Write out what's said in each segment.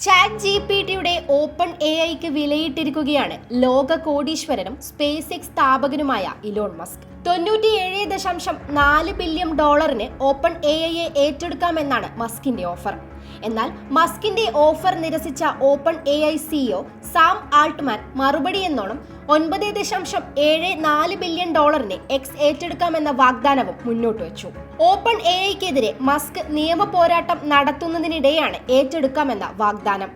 Chat G P ടിയുടെ open A ഐക്ക് വിലയിട്ടിരിക്കുകയാണ് ലോക കോടീശ്വരനും സ്പേസ് എക്സ് സ്ഥാപകനുമായ ഇലോൺ മസ്ക്. തൊണ്ണൂറ്റിയേഴ് ദശാംശം നാല് ബില്യൺ ഡോളറിന് ഓപ്പൺ എ ഐയെ ഏറ്റെടുക്കാമെന്നാണ് മസ്കിന്റെ ഓഫർ. എന്നാൽ മസ്കിന്റെ ഓഫർ നിരസിച്ച open A I CEO Sam Altman മറുപടി എന്നോണം ഒൻപത് ദശാംശം ഏഴ് നാല് ബില്യൺ ഡോളറിന് എക്സ് ഏറ്റെടുക്കാമെന്ന വാഗ്ദാനവും മുന്നോട്ട് വെച്ചു. ഓപ്പൺ എ ഐക്കെതിരെ മസ്ക് നിയമ പോരാട്ടം നടത്തുന്നതിനിടെയാണ് ഏറ്റെടുക്കാമെന്ന വാഗ്ദാനം.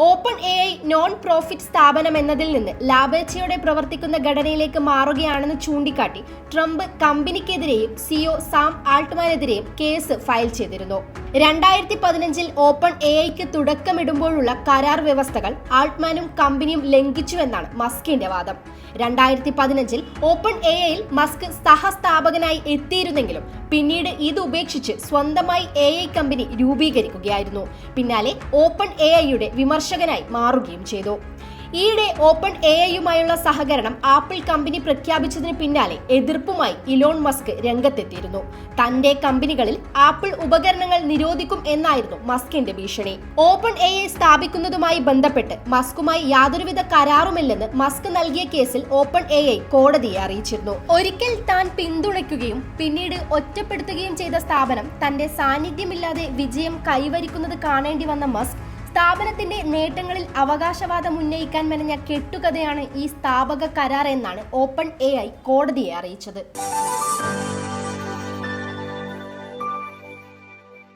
Open A I non profit സ്ഥാപനം എന്നതിൽ നിന്ന് ലാഭേച്ഛയോടെ പ്രവർത്തിക്കുന്ന ഘടനയിലേക്ക് മാറുകയാണെന്ന് ചൂണ്ടിക്കാട്ടി ട്രംപ് കമ്പനിക്കെതിരെയും സിഒ സാം ആൾട്ട്മാനെതിരെയും കേസ് ഫയൽ ചെയ്തിരുന്നു. രണ്ടായിരത്തി പതിനഞ്ചിൽ ഓപ്പൺ എ ഐക്ക് തുടക്കമിടുമ്പോഴുള്ള കരാർ വ്യവസ്ഥകൾ ആൾട്ട്മാനും കമ്പനിയും ലംഘിച്ചുവെന്നാണ് മസ്കിന്റെ വാദം. രണ്ടായിരത്തി പതിനഞ്ചിൽ ഓപ്പൺ എ ഐയിൽ മസ്ക് സഹസ്ഥാപകനായി എത്തിയിരുന്നെങ്കിലും പിന്നീട് ഇത് ഉപേക്ഷിച്ച് സ്വന്തമായി എ ഐ കമ്പനി രൂപീകരിക്കുകയായിരുന്നു. പിന്നാലെ ഓപ്പൺ എ ഐയുടെ വിമർശകനായി മാറുകയും ചെയ്തു. ഈയിടെ ഓപ്പൺ എ ഐയുമായുള്ള സഹകരണം ആപ്പിൾ കമ്പനി പ്രഖ്യാപിച്ചതിന് പിന്നാലെ എതിർപ്പുമായി ഇലോൺ മസ്ക് രംഗത്തെത്തിയിരുന്നു. തന്റെ കമ്പനികളിൽ ആപ്പിൾ ഉപകരണങ്ങൾ നിരോധിക്കും എന്നായിരുന്നു മസ്കിന്റെ ഭീഷണി. ഓപ്പൺ എ ഐ സ്ഥാപിക്കുന്നതുമായി ബന്ധപ്പെട്ട് മസ്കുമായി യാതൊരുവിധ കരാറുമില്ലെന്ന് മസ്ക് നൽകിയ കേസിൽ ഓപ്പൺ എ ഐ കോടതിയെ അറിയിച്ചിരുന്നു. ഒരിക്കൽ താൻ പിന്തുണയ്ക്കുകയും പിന്നീട് ഒറ്റപ്പെടുത്തുകയും ചെയ്ത സ്ഥാപനം തന്റെ സാന്നിധ്യമില്ലാതെ വിജയം കൈവരിക്കുന്നത് കാണേണ്ടി വന്ന മസ്ക് സ്ഥാപനത്തിന്റെ നേട്ടങ്ങളിൽ അവകാശവാദം ഉന്നയിക്കാൻ മെനഞ്ഞ കെട്ടുകഥയാണ് ഈ സ്ഥാപക കരാർ എന്നാണ് ഓപ്പൺ എ കോടതിയെ അറിയിച്ചത്.